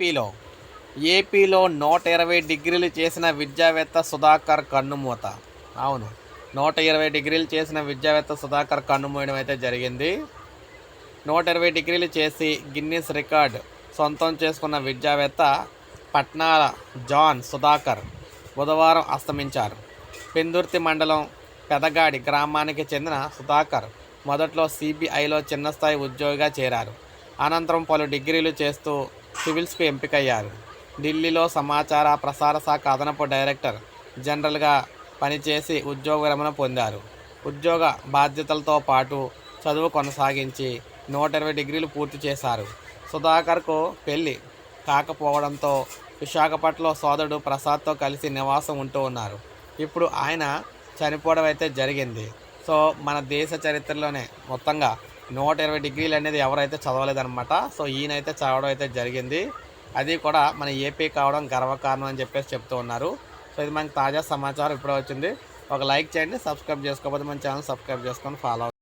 ఏపీలో ఏపీలో నూట ఇరవై డిగ్రీలు చేసిన విద్యావేత్త సుధాకర్ కన్నుమూత. అవును నూట ఇరవై డిగ్రీలు చేసిన విద్యావేత్త సుధాకర్ కన్నుమూయడం అయితే జరిగింది. నూట ఇరవై డిగ్రీలు చేసి గిన్నీస్ రికార్డ్ సొంతం చేసుకున్న విద్యావేత్త పట్నాల జాన్ సుధాకర్ బుధవారం అస్తమించారు. పెందుర్తి మండలం పెదగాడి గ్రామానికి చెందిన సుధాకర్ మొదట్లో సిబిఐలో చిన్న స్థాయి ఉద్యోగిగా చేరారు. అనంతరం పలు డిగ్రీలు చేస్తూ సివిల్స్కు ఎంపికయ్యారు. ఢిల్లీలో సమాచార ప్రసార శాఖ అదనపు డైరెక్టర్ జనరల్గా పనిచేసి ఉద్యోగ విరమణ పొందారు. ఉద్యోగ బాధ్యతలతో పాటు చదువు కొనసాగించి నూట ఇరవై డిగ్రీలు పూర్తి చేశారు. సుధాకర్కు పెళ్ళి కాకపోవడంతో విశాఖపట్నంలో సోదరుడు ప్రసాద్తో కలిసి నివాసం ఉంటూ ఉన్నారు. ఇప్పుడు ఆయన చనిపోవడం అయితే జరిగింది. సో మన దేశ చరిత్రలోనే మొత్తంగా నూట ఇరవై డిగ్రీలు అనేది ఎవరైతే చదవలేదన్నమాట. సో ఈయనైతే చదవడం అయితే జరిగింది. అది కూడా మన ఏపీ కావడం గర్వకారణం అని చెప్పేసి చెప్తూ ఉన్నారు. సో ఇది మనకి తాజా సమాచారం ఇప్పుడే వచ్చింది. ఒక లైక్ చేయండి సబ్స్క్రైబ్ చేసుకోకపోతే మన ఛానల్ సబ్స్క్రైబ్ చేసుకొని ఫాలో